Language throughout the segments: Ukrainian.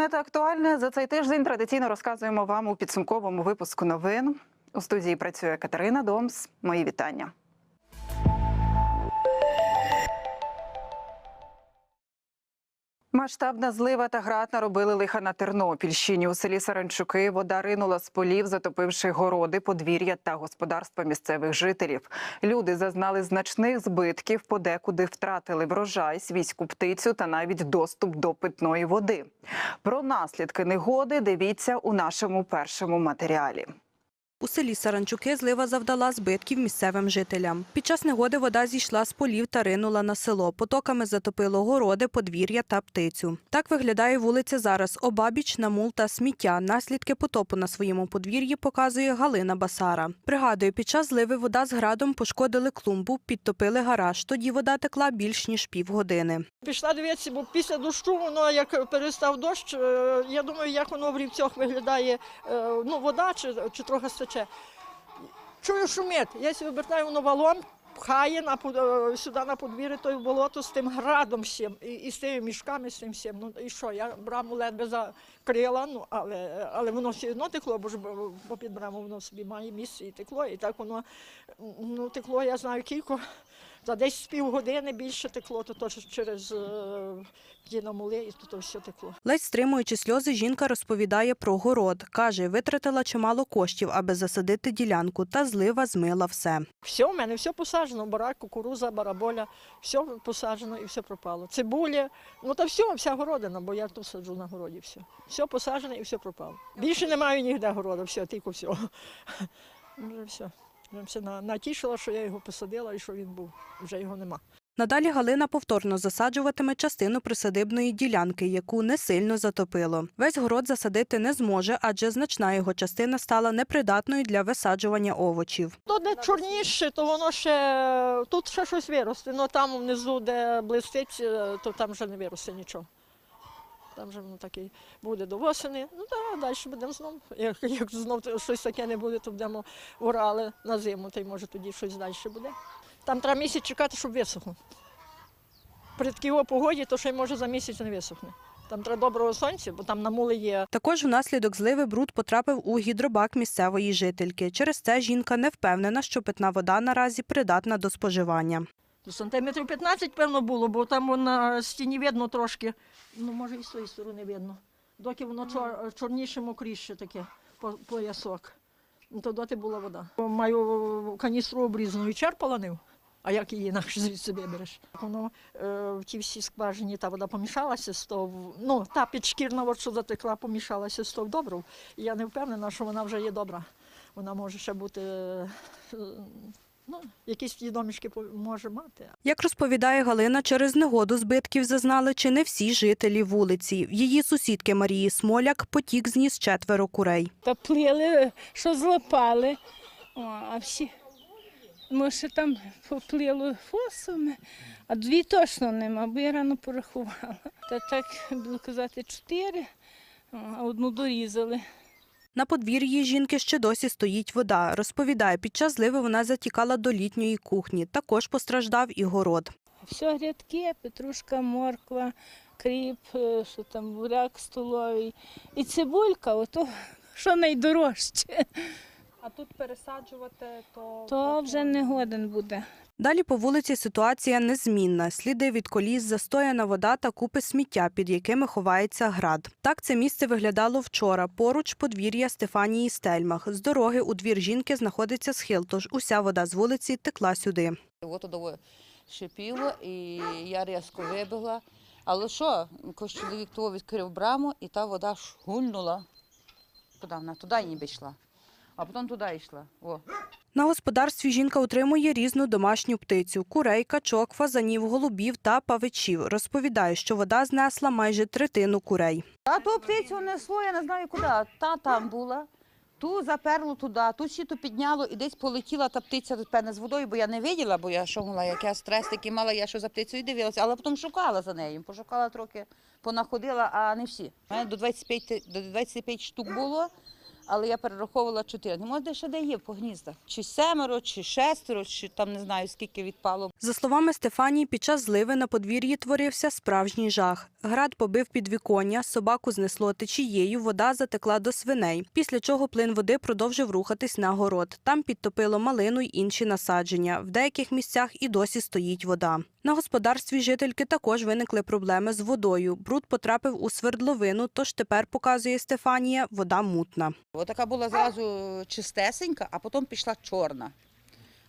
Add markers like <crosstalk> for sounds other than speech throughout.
Планета актуальна за цей тиждень традиційно розказуємо вам у підсумковому випуску новин. У студії працює Катерина Домс. Мої вітання. Масштабна злива та град наробили лиха на Тернопільщині. У селі Саранчуки вода ринула з полів, затопивши городи, подвір'я та господарства місцевих жителів. Люди зазнали значних збитків, подекуди втратили врожай, свійську птицю та навіть доступ до питної води. Про наслідки негоди дивіться у нашому першому матеріалі. У селі Саранчуки злива завдала збитків місцевим жителям. Під час негоди вода зійшла з полів та ринула на село. Потоками затопило городи, подвір'я та птицю. Так виглядає вулиця зараз. Обабіч, намул та сміття. Наслідки потопу на своєму подвір'ї показує Галина Басара. Пригадує, під час зливи вода з градом пошкодили клумбу, підтопили гараж. Тоді вода текла більш ніж півгодини. Пішла дивитися, бо після дощу воно як перестав дощ. е, Я думаю, як воно в рівцях виглядає, е, ну, вода чи, чи трохи стече. Чую шумить. Я сі обертаю воно валом, пхає на, е, сюди на подвір'я той болото з тим градом всім, і, і з тими мішками, з тим всім. Ну і що, я браму ледве закрила, ну, але, але воно все одно текло, бо ж бо попід браму воно собі має місце і текло. І так воно ну, текло, я знаю кілько. За десь півгодини більше текло, то, то через е, ті намули, і то, то все текло. Ледь стримуючи сльози, жінка розповідає про город. Каже, витратила чимало коштів, аби засадити ділянку, та злива змила все. Все в мене, все посаджено, барак, кукуруза, бараболя, все посаджено і все пропало. Цибуля, ну та все, вся городина, бо я тут саджу на городі все. Все посаджено і все пропало. Більше немає ніде городу, все, тільки все. <laughs> Вже все. Все на- натішила, що я його посадила і що він був. Вже його нема. Надалі Галина повторно засаджуватиме частину присадибної ділянки, яку не сильно затопило. Весь город засадити не зможе, адже значна його частина стала непридатною для висаджування овочів. То, де чорніше, то воно ще тут ще щось виросте. Ну там внизу, де блистить, е, то там вже не виросте нічого. Там вже воно таке буде до осені. Ну так, далі будемо знов. Як, як знов щось таке не буде, то будемо орали на зиму, то й може тоді щось далі буде. Там треба місяць чекати, щоб висохло. При такій погоді, то ще й може за місяць не висохне. Там треба доброго сонця, бо там намули є Також внаслідок зливи бруд потрапив у гідробак місцевої жительки. Через це жінка не впевнена, що питна вода наразі придатна до споживання. Ну, Сантиметрів 15, певно, було, бо там на стіні видно трошки. Ну, може, і з тої сторони видно. Доки воно чор, чорніше, мокріше таке, по- поясок. Ну, то доти була вода. Маю каністру обрізану і черпала ним. А як її інакше звідси вибереш? Воно е, в тій всій скважині та вода помішалася з того, ну, та підшкірна, от, що затекла, помішалася з того добрив. І я не впевнена, що вона вже є добра. Вона може ще бути, е, ну, якісь ті домішки може мати. Як розповідає Галина, через негоду збитків зазнали чи не всі жителі вулиці. Її сусідки Марії Смоляк потік зніс четверо курей. Та плили, що злопали. О, а всі, може, там поплило фосами, а дві точно нема, бо я рано порахувала. Та так, буду казати, чотири, а одну дорізали. На подвір'ї жінки ще досі стоїть вода. Розповідає, під час зливи вона затікала до літньої кухні. Також постраждав і город. Все грядки, петрушка, морква, кріп, е, що там буряк столовий. І цибулька, ото що найдорожче, А тут пересаджувати то то вже не годен буде. Далі по вулиці ситуація незмінна. Сліди від коліс, застояна вода та купи сміття, під якими ховається град. Так це місце виглядало вчора. Поруч подвір'я Стефанії Стельмах. З дороги у двір жінки знаходиться схил, тож уся вода з вулиці текла сюди. От туди шипіло, і я різко вибігла. Але що, якось чоловік того відкрив браму, і та вода шгульнула. Куди вона? Туди ніби йшла. А потім туди йшла. О. На господарстві жінка утримує різну домашню птицю: курей, качок, фазанів, голубів та павичів. Розповідає, що вода знесла майже третину курей. А ту птицю несло, я не знаю куди. Та там була, ту заперло туди, ту щиту підняло і десь полетіла та птиця певне з водою, бо я не виділа, бо я що мала, як я стрес такий мала, я що за птицею дивилася, але потім шукала за нею. Пошукала трохи, понаходила, а не всі. У мене до 25, те- до 25 штук було, але я перераховувала чотири. Не може ще де є по гніздах. Чи семеро, чи шестеро, чи там не знаю скільки відпало. За словами Стефанії, під час зливи на подвір'ї творився справжній жах. Град побив підвіконня, собаку знесло течією, вода затекла до свиней. Після чого плин води продовжив рухатись на город. Там підтопило малину й інші насадження. В деяких місцях і досі стоїть вода. На господарстві жительки також виникли проблеми з водою. Бруд потрапив у свердловину, тож тепер, показує Стефанія, вода мутна. Отака була зразу чистесенька, а потім пішла чорна.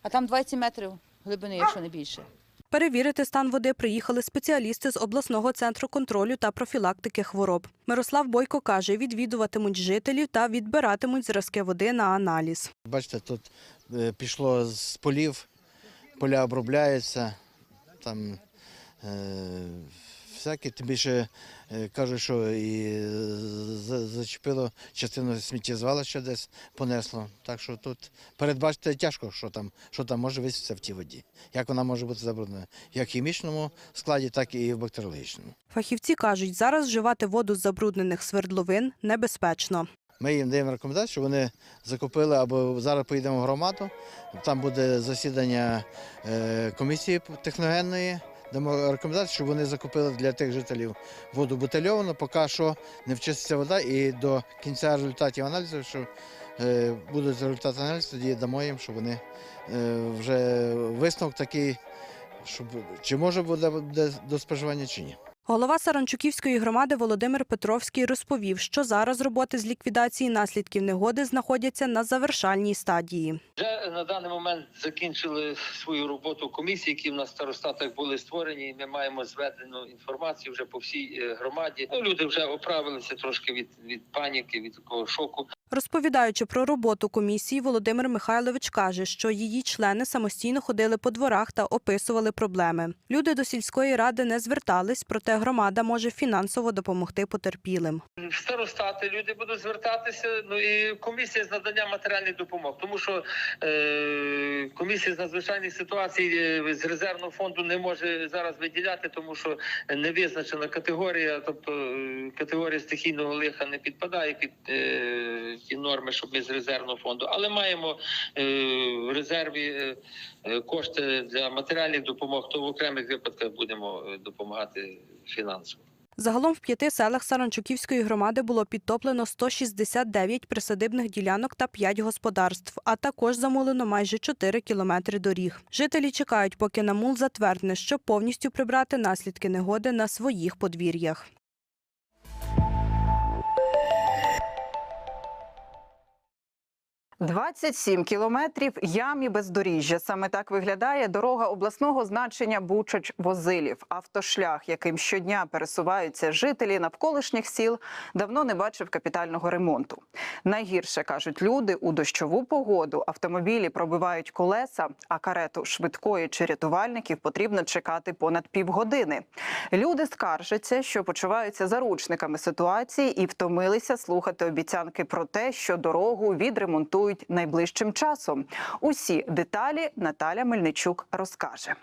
А там 20 метрів глибини, якщо не більше. Перевірити стан води приїхали спеціалісти з обласного центру контролю та профілактики хвороб. Мирослав Бойко каже, відвідуватимуть жителів та відбиратимуть зразки води на аналіз. Бачите, тут е, пішло з полів, поля обробляються, там е, всяке, тим більше е, кажуть, що і зачепило частину сміттєзвалища десь понесло. Так що тут передбачити тяжко, що там, що там може висітися в тій воді. Як вона може бути забруднена, як в хімічному складі, так і в бактеріологічному. Фахівці кажуть, зараз вживати воду з забруднених свердловин небезпечно. Ми їм даємо рекомендацію, щоб вони закупили або зараз поїдемо в громаду. Там буде засідання е, комісії техногенної. Дамо рекомендацію, щоб вони закупили для тих жителів воду бутильовану, поки що не вчиститься вода, і до кінця результатів аналізу, що е, будуть результати аналізу, тоді дамо їм, щоб вони е, вже висновок такий, щоб чи може буде буде до споживання, чи ні. Голова Саранчуківської громади Володимир Петровський розповів, що зараз роботи з ліквідації наслідків негоди знаходяться на завершальній стадії. Вже на даний момент закінчили свою роботу комісії, які в нас старостатах були створені. Ми маємо зведену інформацію вже по всій е, громаді. Ну, люди вже оправилися трошки від, від паніки, від такого шоку. Розповідаючи про роботу комісії, Володимир Михайлович каже, що її члени самостійно ходили по дворах та описували проблеми. Люди до сільської ради не звертались, проте громада може фінансово допомогти потерпілим. Старостати люди будуть звертатися. Ну і комісія з надання матеріальних допомог, тому що е, комісія з надзвичайних ситуацій е, з резервного фонду не може зараз виділяти, тому що не визначена категорія, тобто е, категорія стихійного лиха не підпадає під е, ті норми, щоб ми з резервного фонду, але маємо е, в резерві е, е, кошти для матеріальних допомог, то в окремих випадках будемо допомагати фінансово. Загалом в п'яти селах Саранчуківської громади було підтоплено 169 присадибних ділянок та 5 господарств, а також замулено майже 4 кілометри доріг. Жителі чекають, поки Намул затвердне, щоб повністю прибрати наслідки негоди на своїх подвір'ях. – 27 кілометрів ям і бездоріжжя. Саме так виглядає дорога обласного значення Бучач-Возилів. Автошлях, яким щодня пересуваються жителі навколишніх сіл, давно не бачив капітального ремонту. Найгірше кажуть люди у дощову погоду. Автомобілі пробивають колеса, а карету швидкої чи рятувальників потрібно чекати понад півгодини. Люди скаржаться, що почуваються заручниками ситуації і втомилися слухати обіцянки про те, що дорогу відремонтують найближчим часом. Усі деталі Наталя Мельничук розкаже.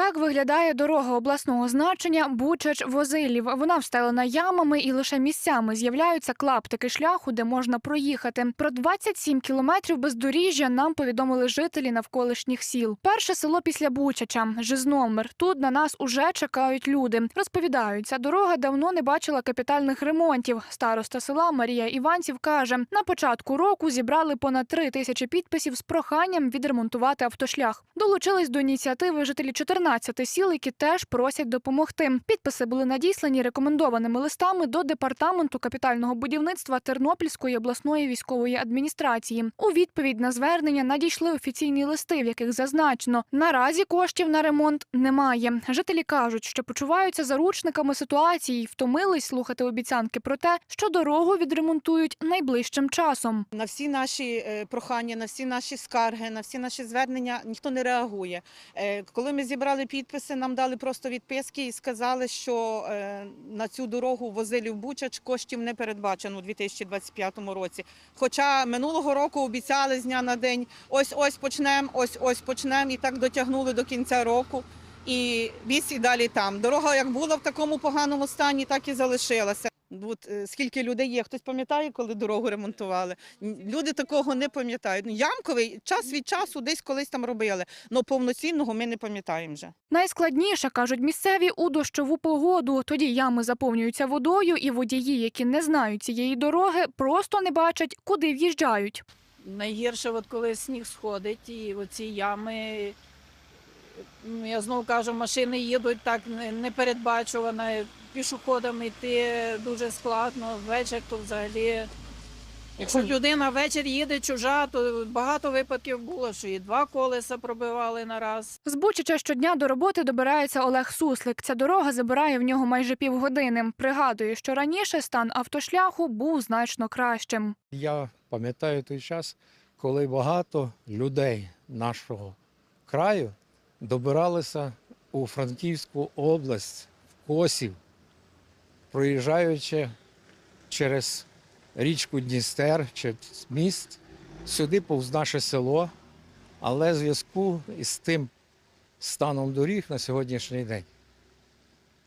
Так виглядає дорога обласного значення Бучач-Возилів. Вона встелена ямами і лише місцями з'являються клаптики шляху, де можна проїхати. Про 27 кілометрів бездоріжжя нам повідомили жителі навколишніх сіл. Перше село після Бучача Жизномир. Тут на нас уже чекають люди. Розповідають, ця дорога давно не бачила капітальних ремонтів. Староста села Марія Іванців каже: на початку року зібрали понад три тисячі підписів з проханням відремонтувати автошлях. Долучились до ініціативи жителі 14 сіл, які теж просять допомогти. Підписи були надіслані рекомендованими листами до департаменту капітального будівництва Тернопільської обласної військової адміністрації. У відповідь на звернення надійшли офіційні листи, в яких зазначено, наразі коштів на ремонт немає. Жителі кажуть, що почуваються заручниками ситуації, втомились слухати обіцянки про те, що дорогу відремонтують найближчим часом. На всі наші е, прохання, на всі наші скарги, на всі наші звернення ніхто не реагує. Е, Коли ми зібрали підписи, нам дали просто відписки і сказали, що е, на цю дорогу возилів Бучач коштів не передбачено у 2025 році. Хоча минулого року обіцяли з дня на день, ось ось почнемо, ось ось почнемо, і так дотягнули до кінця року. І віз і далі там. Дорога як була в такому поганому стані, так і залишилася. От, е, скільки людей є, хтось пам'ятає, коли дорогу ремонтували. Люди такого не пам'ятають. Ну, ямковий час від часу десь колись там робили, але повноцінного ми не пам'ятаємо вже. Найскладніше, кажуть місцеві, у дощову погоду. Тоді ями заповнюються водою, і водії, які не знають цієї дороги, просто не бачать, куди в'їжджають. Найгірше, от коли сніг сходить, і оці ями, ну, я знову кажу, машини їдуть так непередбачувано, пішоходам йти дуже складно. Ввечері то взагалі. Якщо людина ввечері їде чужа, то багато випадків було, що і два колеса пробивали на раз. З Бучича щодня до роботи добирається Олег Суслик. Ця дорога забирає в нього майже півгодини. Пригадує, що раніше стан автошляху був значно кращим. Я пам'ятаю той час, коли багато людей нашого краю добиралися у Франківську область, в Косів, проїжджаючи через річку Дністер, через міст, сюди повз наше село, але в зв'язку із тим станом доріг на сьогоднішній день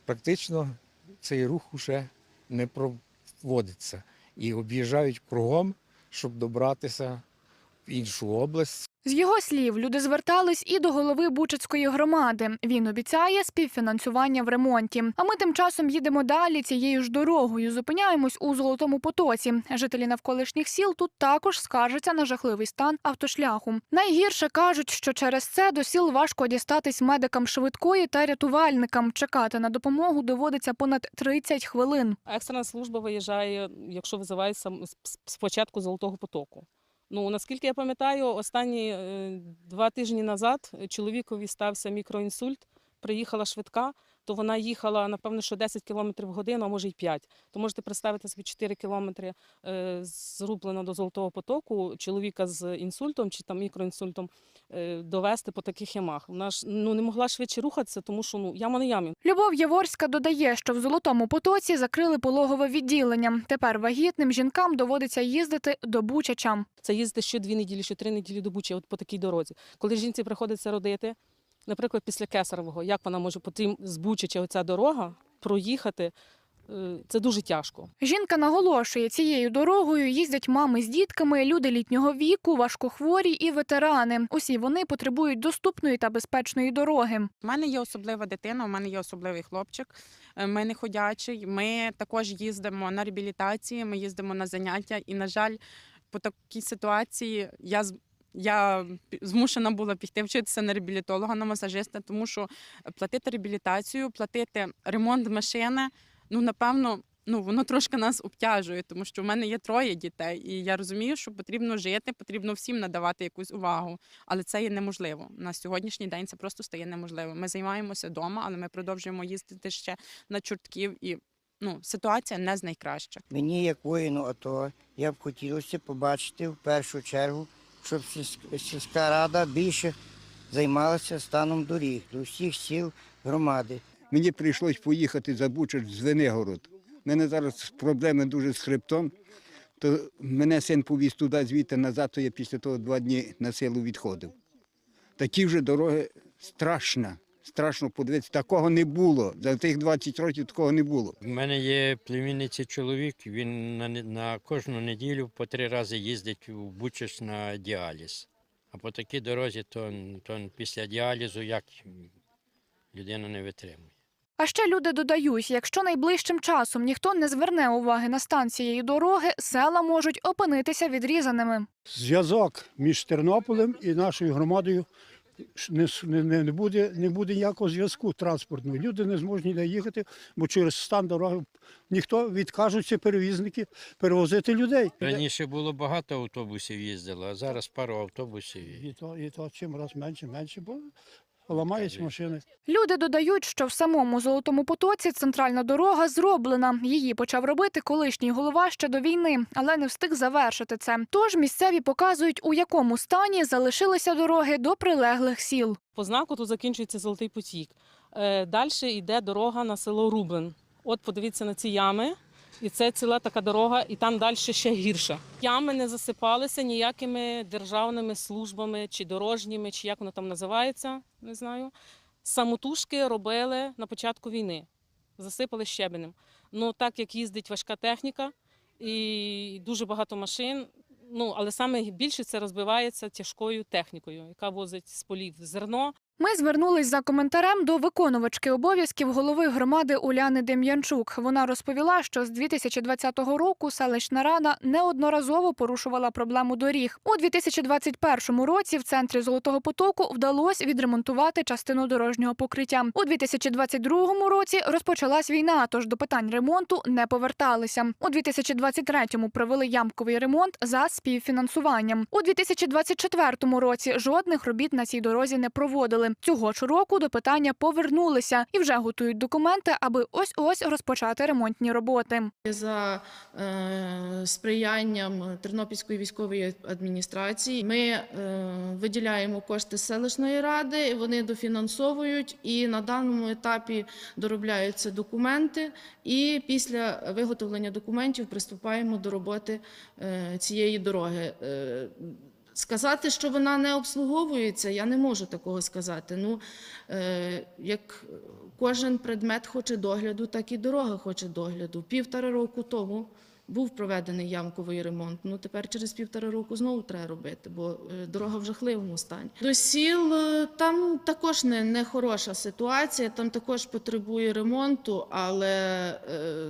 практично цей рух уже не проводиться і об'їжджають кругом, щоб добратися в іншу область. З його слів, люди звертались і до голови Бучацької громади. Він обіцяє співфінансування в ремонті. А ми тим часом їдемо далі цією ж дорогою. Зупиняємось у Золотому Потоці. Жителі навколишніх сіл тут також скаржаться на жахливий стан автошляху. Найгірше кажуть, що через це до сіл важко дістатись медикам швидкої та рятувальникам. Чекати на допомогу доводиться понад 30 хвилин. Екстрена служба виїжджає, якщо визивають сам з- з- з початку золотого потоку. Ну наскільки я пам'ятаю, останні е, два тижні назад чоловікові стався мікроінсульт. Приїхала швидка, то вона їхала напевно, що 10 км в годину, а може й 5. То можете представити собі 4 кілометри е, зрублено до золотого потоку. Чоловіка з інсультом чи там мікроінсультом е, довести по таких ямах. Вона ж ну не могла швидше рухатися, тому що ну яма на ямі. Любов Яворська додає, що в Золотому Потоці закрили пологове відділення. Тепер вагітним жінкам доводиться їздити до Бучача. Це їздити що дві неділі, що три неділі до Бучі, от по такій дорозі. Коли жінці приходиться родити, наприклад, після кесарового, як вона може по тим з Бучича оця дорога проїхати, е, це дуже тяжко. Жінка наголошує, цією дорогою їздять мами з дітками, люди літнього віку, важкохворі і ветерани. Усі вони потребують доступної та безпечної дороги. У мене є особлива дитина, у мене є особливий хлопчик. е, Ми не ходячий. Ми також їздимо на реабілітації, ми їздимо на заняття. І, на жаль, по такій ситуації я з- я змушена була піти вчитися на реабілітолога, на масажиста, тому що платити реабілітацію, платити ремонт машини, ну напевно. Ну, воно трошки нас обтяжує, тому що в мене є троє дітей, і я розумію, що потрібно жити, потрібно всім надавати якусь увагу. Але це є неможливо. На сьогоднішній день це просто стає неможливо. Ми займаємося вдома, але ми продовжуємо їздити ще на чортків, і ну, ситуація не з найкращих. Мені, як воїну АТО, я б хотілося побачити в першу чергу, щоб сільська рада більше займалася станом доріг до всіх сіл громади. Мені прийшлось поїхати за Бучач з Звенигород. У мене зараз проблеми дуже з хребтом. То мене син повіз туди, звідти назад, то я після того два дні на силу відходив. Такі вже дороги страшна. Страшно подивитися. Такого не було. За тих 20 років такого не було. У мене є племінниця чоловік, він на, не- на кожну неділю по три рази їздить у Бучач на діаліз. А по такій дорозі, то, то після діалізу як людина не витримує. А ще люди додають, якщо найближчим часом ніхто не зверне уваги на стан цієї дороги, села можуть опинитися відрізаними. зв'язок між Тернополем і нашою громадою не, не, не, буде, не буде ніякого зв'язку транспортного. Люди не зможуть ніде їхати, бо через стан дороги ніхто відкажуться перевізники перевозити людей. Раніше було багато автобусів їздило, а зараз пару автобусів. І то, і то чим раз менше, менше, бо ламаються машини. Люди додають, що в самому Золотому Потоці центральна дорога зроблена. Її почав робити колишній голова ще до війни, але не встиг завершити це. Тож місцеві показують, у якому стані залишилися дороги до прилеглих сіл. По знаку тут закінчується Золотий потік. Е, Далі йде дорога на село Рублен. От подивіться на ці ями. І це ціла така дорога, і там далі ще гірше. Ями не засипалися ніякими державними службами чи дорожніми, чи як воно там називається, не знаю. Самотужки робили на початку війни, засипали щебенем. Ну так як їздить важка техніка і дуже багато машин. Ну але саме більше це розбивається тяжкою технікою, яка возить з полів зерно, Ми звернулись за коментарем до виконувачки обов'язків голови громади Уляни Дем'янчук. Вона розповіла, що з 2020 року селищна рада неодноразово порушувала проблему доріг. У 2021 році в центрі Золотого потоку вдалося відремонтувати частину дорожнього покриття. У 2022 році розпочалась війна, тож до питань ремонту не поверталися. У 2023-му провели ямковий ремонт за співфінансуванням. У 2024 році жодних робіт на цій дорозі не проводили. Цього ж року до питання повернулися і вже готують документи, аби ось ось розпочати ремонтні роботи. За е, сприянням Тернопільської військової адміністрації ми е, виділяємо кошти селищної ради, вони дофінансовують і на даному етапі доробляються документи. І після виготовлення документів приступаємо до роботи е, цієї дороги. Е, Сказати, що вона не обслуговується, я не можу такого сказати. Ну, е, як кожен предмет хоче догляду, так і дорога хоче догляду. Півтора року тому був проведений ямковий ремонт. Ну тепер через півтора року знову треба робити, бо е, дорога в жахливому стані. До сіл е, там також не, не хороша ситуація, там також потребує ремонту, але е,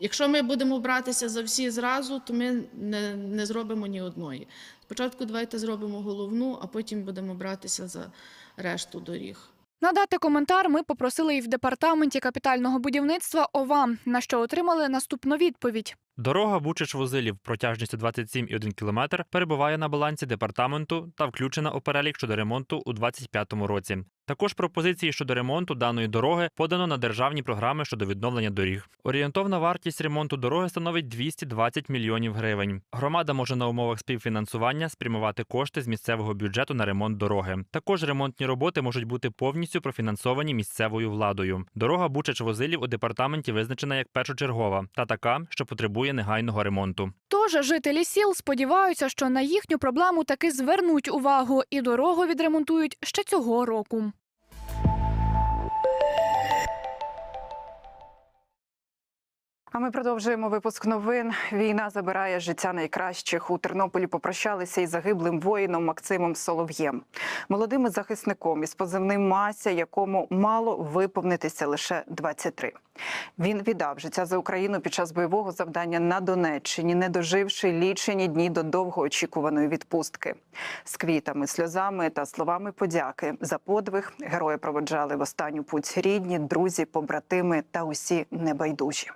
якщо ми будемо братися за всі зразу, то ми не, не зробимо ні одної. Спочатку давайте зробимо головну, а потім будемо братися за решту доріг. Надати коментар ми попросили і в департаменті капітального будівництва ОВА, на що отримали наступну відповідь. Дорога Бучич-Возилів протяжністю 27,1 км перебуває на балансі департаменту та включена у перелік щодо ремонту у 2025 році. Також пропозиції щодо ремонту даної дороги подано на державні програми щодо відновлення доріг. Орієнтовна вартість ремонту дороги становить 220 мільйонів гривень. Громада може на умовах співфінансування спрямувати кошти з місцевого бюджету на ремонт дороги. Також ремонтні роботи можуть бути повністю профінансовані місцевою владою. Дорога Бучач-Возилів у департаменті визначена як першочергова та така, що потребує негайного ремонту. Тож жителі сіл сподіваються, що на їхню проблему таки звернуть увагу і дорогу відремонтують ще цього року. А ми продовжуємо випуск новин. Війна забирає життя найкращих. У Тернополі попрощалися із загиблим воїном Максимом Солов'єм, молодим захисником із позивним Мася, якому мало виповнитися лише 23. Він віддав життя за Україну під час бойового завдання на Донеччині, не доживши лічені дні до довгоочікуваної відпустки. З квітами, сльозами та словами подяки за подвиг герої проводжали в останню путь рідні, друзі, побратими та усі небайдужі.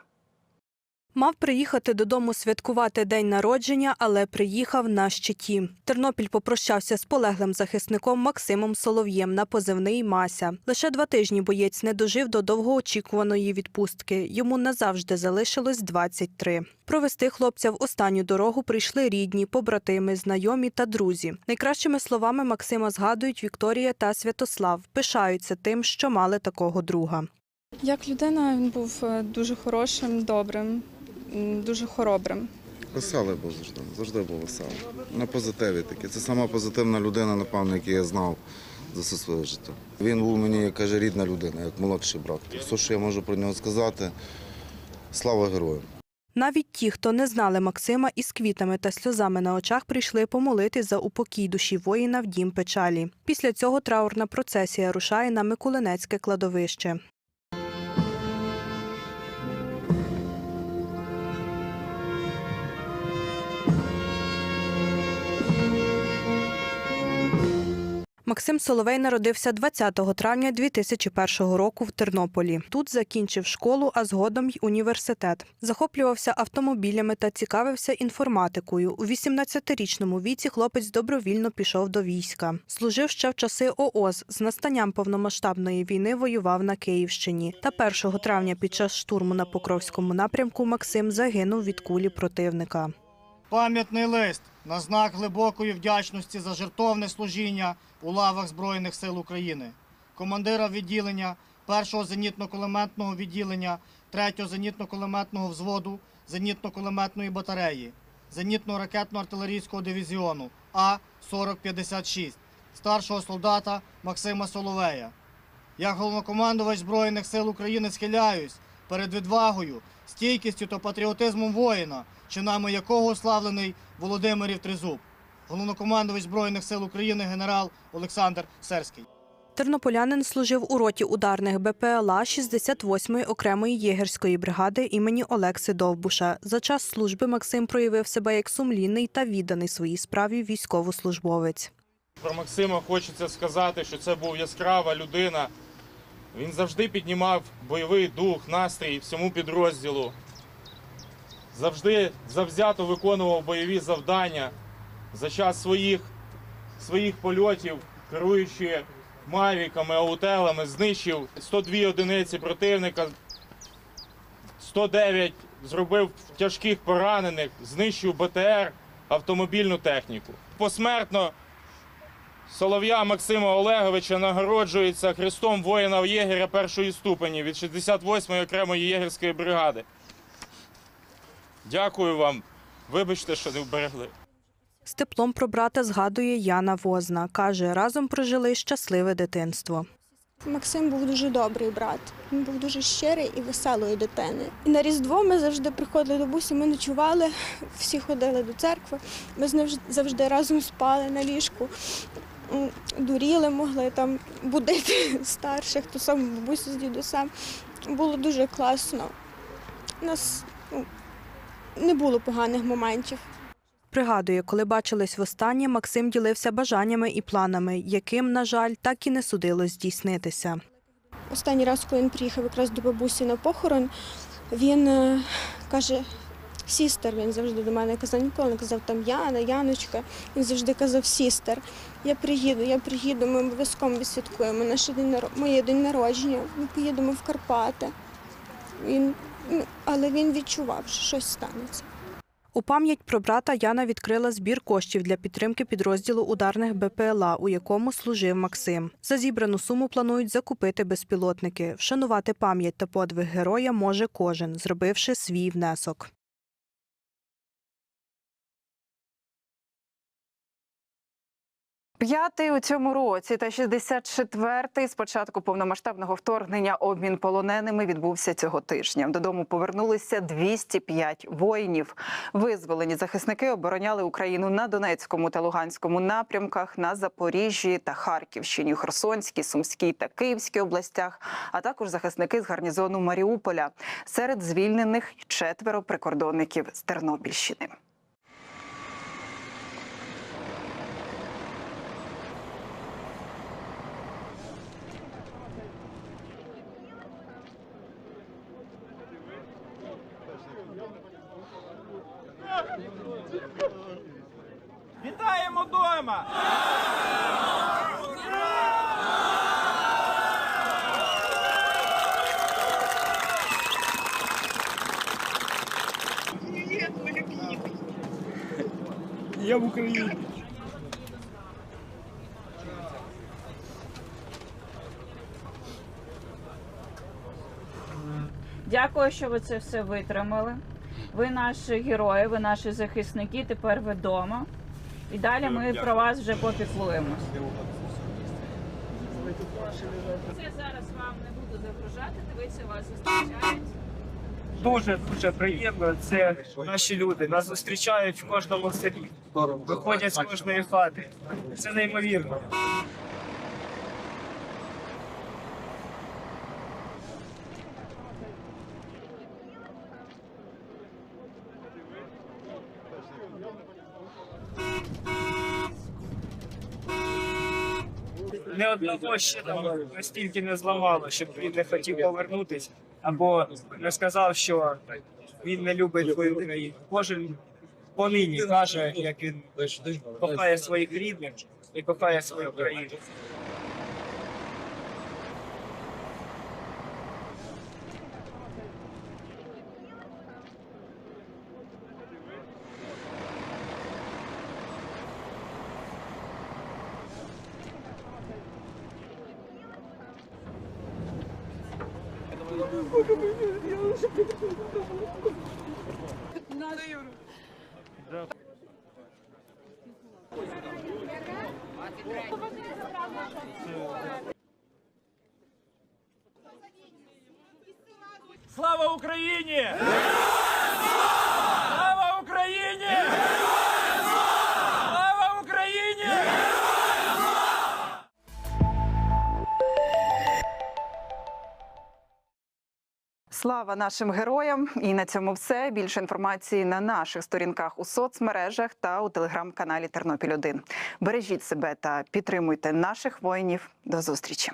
Мав приїхати додому святкувати день народження, але приїхав на щиті. Тернопіль попрощався з полеглим захисником Максимом Солов'єм на позивний Мася. Лише два тижні боєць не дожив до довгоочікуваної відпустки. Йому назавжди залишилось 23. Провести хлопця в останню дорогу прийшли рідні, побратими, знайомі та друзі. Найкращими словами Максима згадують Вікторія та Святослав. Пишаються тим, що мали такого друга. Як людина він був е, дуже хорошим, добрим, дуже хоробрим. Веселий був завжди, завжди був веселий. На позитиві такий. Це сама позитивна людина, напевно, яку я знав за все своє життя. Він був мені, як каже, рідна людина, як молодший брат. Все, що я можу про нього сказати, слава героям. Навіть ті, хто не знали Максима, із квітами та сльозами на очах прийшли помолити за упокій душі воїна в дім печалі. Після цього траурна процесія рушає на Миколинецьке кладовище. Максим Соловей народився 20 травня 2001 року в Тернополі. Тут закінчив школу, а згодом й університет. Захоплювався автомобілями та цікавився інформатикою. У 18-річному віці хлопець добровільно пішов до війська. Служив ще в часи ООС. З настанням повномасштабної війни воював на Київщині. Та 1 травня під час штурму на Покровському напрямку Максим загинув від кулі противника. Пам'ятний лист на знак глибокої вдячності за жертовне служіння у лавах Збройних сил України, командира відділення 1-го зенітно-кулеметного відділення 3-го зенітно-кулеметного взводу зенітно-кулеметної батареї, зенітно-ракетно-артилерійського дивізіону А-4056, старшого солдата Максима Соловея. Як головнокомандувач Збройних сил України схиляюсь перед відвагою, стійкістю та патріотизмом воїна, чинами якого уславлений Володимирів Тризуб, головнокомандувач Збройних сил України генерал Олександр Серський. Тернополянин служив у роті ударних БПЛА 68-ї окремої єгерської бригади імені Олекси Довбуша. За час служби Максим проявив себе як сумлінний та відданий своїй справі військовослужбовець. Про Максима хочеться сказати, що це був яскрава людина. Він завжди піднімав бойовий дух, настрій всьому підрозділу. Завжди завзято виконував бойові завдання за час своїх, своїх польотів, керуючи мавіками, аутелами, знищив 102 одиниці противника, 109 зробив тяжких поранених, знищив БТР, автомобільну техніку. Посмертно Солов'я Максима Олеговича нагороджується Христом воїна єгеря першої ступені від 68-ї окремої єгерської бригади. Дякую вам. Вибачте, що не вберегли. З теплом про брата згадує Яна Возна. Каже, разом прожили щасливе дитинство. Максим був дуже добрий брат. Він був дуже щирий і веселої дитини. І на Різдво ми завжди приходили до бусі, ми ночували, всі ходили до церкви. Ми з ним завжди разом спали на ліжку, дуріли, могли там будити <laughs> старших, ту саму бабусю з дідусем. Було дуже класно. У нас ну, не було поганих моментів. Пригадує, коли бачились востаннє, Максим ділився бажаннями і планами, яким, на жаль, так і не судилось здійснитися. Останній раз, коли він приїхав якраз до бабусі на похорон, він е, каже, сістер, він завжди до мене казав, ніколи не казав там Яна, Яночка. Він завжди казав сістер. Я приїду, я приїду, ми обов'язково відсвяткуємо наш день моє день народження. Ми поїдемо в Карпати. Він, ну, але він відчував, що щось станеться. У пам'ять про брата Яна відкрила збір коштів для підтримки підрозділу ударних БПЛА, у якому служив Максим. За зібрану суму планують закупити безпілотники. Вшанувати пам'ять та подвиг героя може кожен, зробивши свій внесок. П'ятий у цьому році та 64-й з початку повномасштабного вторгнення обмін полоненими відбувся цього тижня. Додому повернулися 205 воїнів. Визволені захисники обороняли Україну на Донецькому та Луганському напрямках, на Запоріжжі та Харківщині, Херсонській, Сумській та Київській областях, а також захисники з гарнізону Маріуполя. Серед звільнених четверо прикордонників з Тернопільщини. Дома! Я в Україні. Дякую, що ви це все витримали. Ви наші герої, ви наші захисники. Тепер ви вдома. І далі ми про вас вже попіклуємось. Це зараз вам не буду загружати. Дивіться, вас зустрічають. Дуже дуже приємно. Це наші люди. Нас зустрічають в кожному селі. Виходять з кожної хати. Це неймовірно. Не одного ще там настільки не зламало, щоб він не хотів повернутися, або не сказав, що він не любить свою країну. Кожен понині каже, як він кохає своїх рідних і кохає свою країну. Да. Слава Україні! Слава нашим героям! І на цьому все. Більше інформації на наших сторінках у соцмережах та у телеграм-каналі Тернопіль 1 Бережіть себе та підтримуйте наших воїнів. До зустрічі!